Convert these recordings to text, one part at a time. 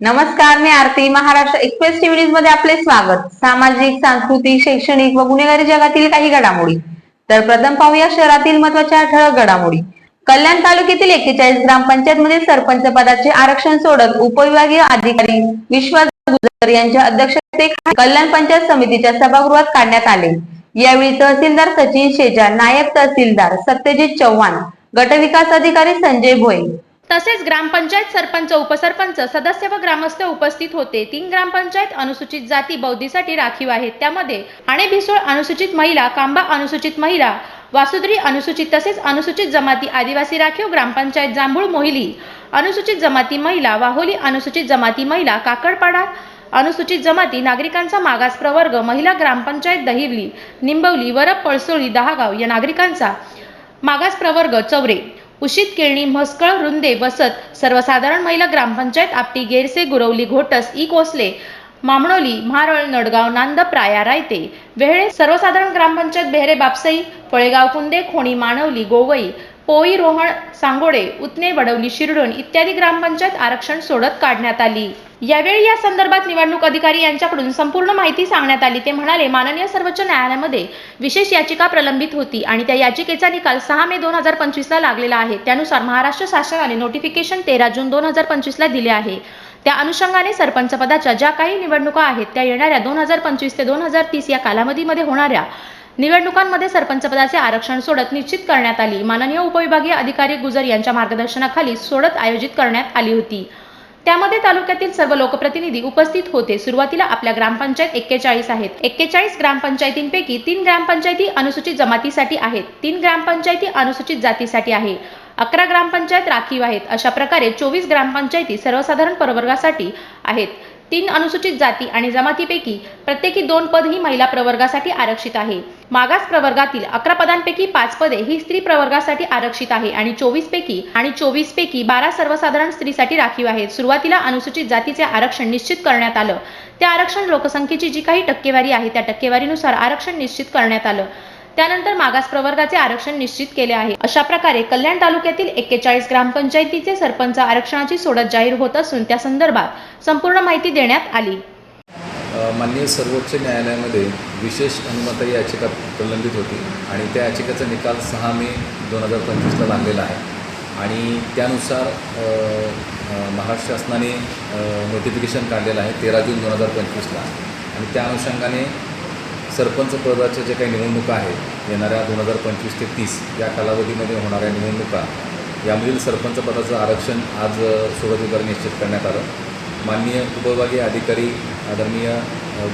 नमस्कार मी Aarti. Maharashtra Express TV न्यूजमध्ये आपले स्वागत. सामाजिक सांस्कृतिक शैक्षणिक व गुन्हेगारी जगातील काही घडामोडी. तर प्रथम पाहूया शहरातील महत्त्वाच्या ठळक घडामोडी. कल्याण तालुक्यातील एक्केचाळीस ग्रामपंचायत मध्ये सरपंच पदाचे आरक्षण सोडत उपविभागीय अधिकारी विश्वास गुजर यांच्या अध्यक्षतेखाली कल्याण पंचायत समितीच्या सभागृहात काढण्यात आले. यावेळी तहसीलदार सचिन शेजा नायब तहसीलदार सत्यजित चव्हाण गटविकास अधिकारी संजय भोये तसेच ग्रामपंचायत सरपंच उपसरपंच सदस्य व ग्रामस्थ उपस्थित होते. तीन ग्रामपंचायत अनुसूचित जाती बौद्धीसाठी राखीव आहेत. त्यामध्ये आणि भिसोळ अनुसूचित महिला कांबा अनुसूचित महिला वासुद्री अनुसूचित तसेच अनुसूचित जमाती आदिवासी राखीव ग्रामपंचायत जांभूळ मोहिली अनुसूचित जमाती महिला वाहोली अनुसूचित जमाती महिला काकडपाडा अनुसूचित जमाती नागरिकांचा मागास प्रवर्ग महिला ग्रामपंचायत दहिवली निंबवली वरप पळसोळी दहागाव या नागरिकांचा मागास प्रवर्ग चौरे. उशीत केळणी म्हसकळ रुंदे वसत सर्वसाधारण महिला ग्रामपंचायत आपटी गेरसे गुरवली घोटस ई कोसले मामणोली म्हारळ नडगाव नांद प्राया रायते. वेहळे सर्वसाधारण ग्रामपंचायत बेहरे बापसई फळेगाव कुंदे खोणी मानवली गोवई पोई रोहण सांगोडे उतने वडवली शिरडून इत्यादी ग्रामपंचायत आरक्षण सोडत काढण्यात आली. यावेळी या संदर्भात निवडणूक अधिकारी यांच्याकडून संपूर्ण माहिती सांगण्यात आली. ते म्हणाले माननीय सर्वोच्च न्यायालयामध्ये विशेष याचिका प्रलंबित होती आणि त्या याचिकेचा निकाल सहा मे दोन हजार पंचवीसला लागलेला आहे. त्यानुसार महाराष्ट्र शासनाने नोटिफिकेशन तेरा जून दोन हजार पंचवीसला दिले आहे. त्या अनुषंगाने सरपंच पदाच्या ज्या काही निवडणुका आहेत त्या येणाऱ्या दोन हजार पंचवीस ते दोन हजार तीस या कालावधीमध्ये होणाऱ्या निवडणुकांमध्ये सरपंचपदाचे आरक्षण सोडत निश्चित करण्यात आली. माननीय उपविभागीय अधिकारी गुजर यांच्या मार्गदर्शनाखाली सोडत आयोजित करण्यात आली होती. त्यामध्ये तालुक्यातील सर्व लोकप्रतिनिधी उपस्थित होते. सुरुवातीला आपल्या ग्रामपंचायत एक्केचाळीस आहेत. एक्केचाळीस ग्रामपंचायतींपैकी तीन ग्रामपंचायती अनुसूचित जमातीसाठी आहेत. तीन ग्रामपंचायती अनुसूचित जातीसाठी आहे. अकरा ग्रामपंचायत राखीव आहेत. अशा प्रकारे चोवीस ग्रामपंचायती सर्वसाधारण प्रवर्गासाठी आहेत. तीन अनुसूचित जाती आणि जमातीपैकी प्रत्येकी दोन पद ही महिला प्रवर्गासाठी आरक्षित आहे. मागास प्रवर्गातील अकरा पदांपैकी पाच पदे ही स्त्री प्रवर्गासाठी आरक्षित आहे आणि चोवीस पैकी आणि चोवीस पैकी बारा सर्वसाधारण स्त्रीसाठी राखीव आहेत. सुरुवातीला अनुसूचित जातीचे आरक्षण निश्चित करण्यात आलं. त्या आरक्षण लोकसंख्येची जी काही टक्केवारी आहे त्या टक्केवारीनुसार आरक्षण निश्चित करण्यात आलं. त्यानंतर मागास प्रवर्गाचे आरक्षण निश्चित केले आहे. अशा प्रकारे कल्याण तालुक्यातील एक्केचाळीस ग्रामपंचायतीचे सरपंच आरक्षणाची सोडत जाहीर होत असून त्या संदर्भात संपूर्ण माहिती देण्यात आली. माननीय सर्वोच्च न्यायालयामध्ये विशेष अनुमती याचिका प्रलंबित होती आणि त्या याचिकेचा निकाल सहा मे दोन हजार पंचवीसला लागलेला आहे. आणि त्यानुसार महाराष्ट्र शासनाने नोटिफिकेशन काढलेलं आहे तेरा जून दोन हजार पंचवीसला. आणि त्या अनुषंगाने सरपंच पदाच्या जे काही निवडणुका आहेत येणाऱ्या दोन हजार पंचवीस ते तीस या कालावधीमध्ये होणाऱ्या निवडणुका यामधील सरपंच पदाचं आरक्षण आज अ, सोडत निश्चित करण्यात आलं. माननीय उपविभागीय अधिकारी आदरणीय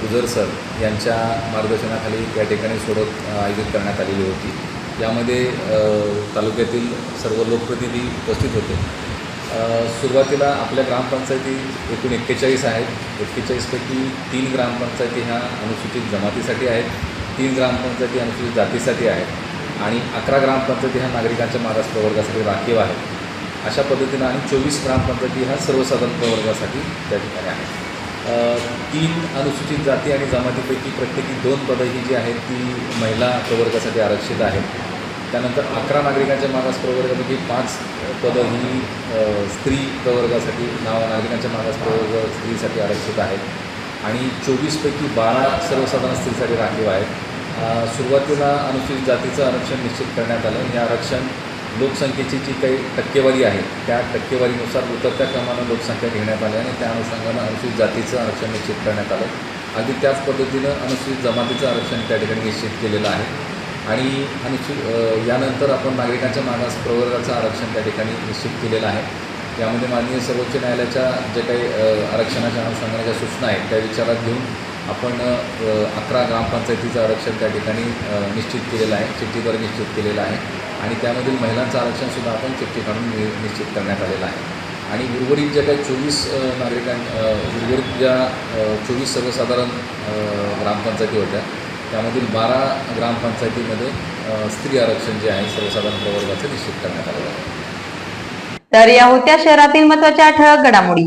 गुजर सर यांच्या मार्गदर्शनाखाली या ठिकाणी सोडत आयोजित करण्यात आलेली होती. यामध्ये तालुक्यातील सर्व लोकप्रतिनिधी उपस्थित होते. सुरुवातीला आपल्या ग्रामपंचायती एकूण एक्केचाळीस आहेत. एक्केचाळीसपैकी तीन ग्रामपंचायती ह्या अनुसूचित जमातीसाठी आहेत. तीन ग्रामपंचायती अनुसूचित जातीसाठी आहेत. आणि अकरा ग्रामपंचायती ह्या नागरिकांच्या मागास प्रवर्गासाठी राखीव आहेत. अशा पद्धतीनं आणि चोवीस ग्रामपंचायती ह्या सर्वसाधारण प्रवर्गासाठी त्या ठिकाणी आहेत. तीन अनुसूचित जाती आणि जमातीपैकी प्रत्येकी दोन पदं ही जी आहेत ती महिला प्रवर्गासाठी आरक्षित आहेत. त्यानंतर अकरा नागरिकांच्या मागास प्रवर्गापैकी पाच पदं ही स्त्री प्रवर्गासाठी नाव नागरिकांच्या मागास प्रवर्ग स्त्रीसाठी आरक्षित आहेत. आणि चोवीसपैकी बारा सर्वसाधारण स्त्रीसाठी राखीव आहेत. सुरुवातीला अनुसूचित जातीचं आरक्षण निश्चित करण्यात आलं. हे आरक्षण लोकसंख्येची जी काही टक्केवारी आहे त्या टक्केवारीनुसार उतरत्या क्रमानं लोकसंख्या घेण्यात आली आणि त्या अनुषंगानं अनुसूचित जातीचं आरक्षण निश्चित करण्यात आलं. अगदी त्याच पद्धतीनं अनुसूचित जमातीचं आरक्षण त्या ठिकाणी निश्चित केलेलं आहे. आणि अनुसू यानंतर आपण नागरिकांच्या मागास प्रवर्गाचं आरक्षण त्या ठिकाणी निश्चित केलेलं आहे. यामध्ये माननीय सर्वोच्च न्यायालयाच्या जे काही आरक्षणाच्या अनुषंगाने ज्या सूचना आहेत त्या विचारात घेऊन आपण अकरा ग्रामपंचायतीचं आरक्षण त्या ठिकाणी निश्चित केलेलं आहे चिठ्ठीद्वारे निश्चित केलेलं आहे आणि त्यामधील महिलांचं आरक्षणसुद्धा आपण चिठ्ठी काढून नि निश्चित करण्यात आलेलं आहे. आणि उर्वरित ज्या काही चोवीस नागरिकां उर्वरित ज्या चोवीस सर्वसाधारण ग्रामपंचायती होत्या त्यामधील बारा ग्रामपंचायतीमध्ये स्त्री आरक्षण जे आहे सर्वसाधारण प्रवर्गाचं निश्चित करण्यात आलेलं आहे. तर या होत्या शहरातील महत्त्वाच्या ठळक घडामोडी.